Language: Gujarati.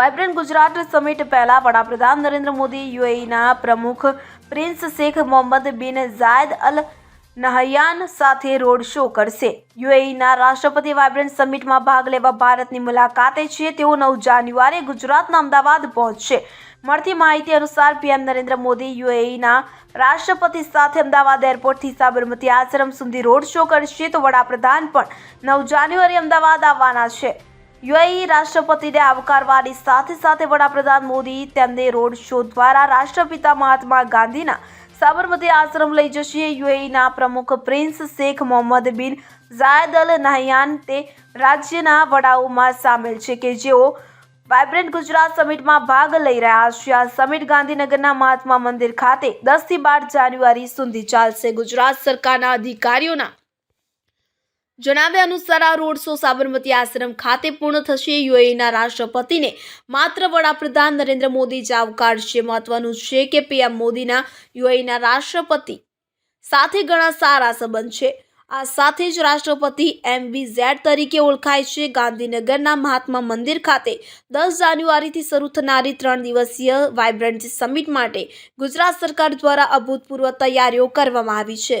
વાઇબ્રન્ટ ગુજરાત સમિટ પહેલા વડાપ્રધાન નરેન્દ્ર મોદી યુએઈના પ્રમુખ prince Sheikh Mohammed bin Zayed Al Nahyan સાથે રોડ શો કરશે. યુએઈના રાષ્ટ્રપતિ વાઇબ્રન્ટ સમિટમાં ભાગ લેવા ભારતની મુલાકાતે છે. તેઓ નવ જાન્યુઆરીએ ગુજરાતના અમદાવાદ પહોંચશે. મળતી માહિતી અનુસાર પીએમ નરેન્દ્ર મોદી યુએઈના રાષ્ટ્રપતિ સાથે અમદાવાદ એરપોર્ટથી સાબરમતી આશ્રમ સુધી રોડ શો કરશે. તો વડાપ્રધાન પણ નવ જાન્યુઆરી અમદાવાદ આવવાના છે. યુએઈ રાષ્ટ્રપતિને આવકારવાની સાથે સાથે વડાપ્રધાન મોદી તેમને રોડ શો દ્વારા રાષ્ટ્રપિતા મહાત્મા ગાંધીના સાબરમતી આશ્રમ લઈ જશે. યુએઈના પ્રમુખ prince Sheikh Mohammed bin Zayed Al Nahyan તે રાજ્યના વડાઓમાં સામેલ છે કે જેઓ વાઇબ્રન્ટ ગુજરાત સમિટમાં ભાગ લઈ રહ્યા છે. આ સમિટ ગાંધીનગરના મહાત્મા મંદિર ખાતે દસથી બાર જાન્યુઆરી સુધી ચાલશે. ગુજરાત સરકારના અધિકારીઓના જણાવ્યા અનુસાર આ રોડ શો સાબરમતી આશ્રમ ખાતે પૂર્ણ થશે. યુએઈના રાષ્ટ્રપતિને માત્ર વડાપ્રધાન નરેન્દ્ર મોદી જ આવકારશે. મહત્વનું છે કે પીએમ મોદીના યુએઈના રાષ્ટ્રપતિ સાથે ઘણા સારા સંબંધ છે. આ સાથે જ રાષ્ટ્રપતિ એમ બી ઝેડ તરીકે ઓળખાય છે. ગાંધીનગરના મહાત્મા મંદિર ખાતે દસ જાન્યુઆરીથી શરૂ થનારી ત્રણ દિવસીય વાઇબ્રન્ટ સમિટ માટે ગુજરાત સરકાર દ્વારા અભૂતપૂર્વ તૈયારીઓ કરવામાં આવી છે.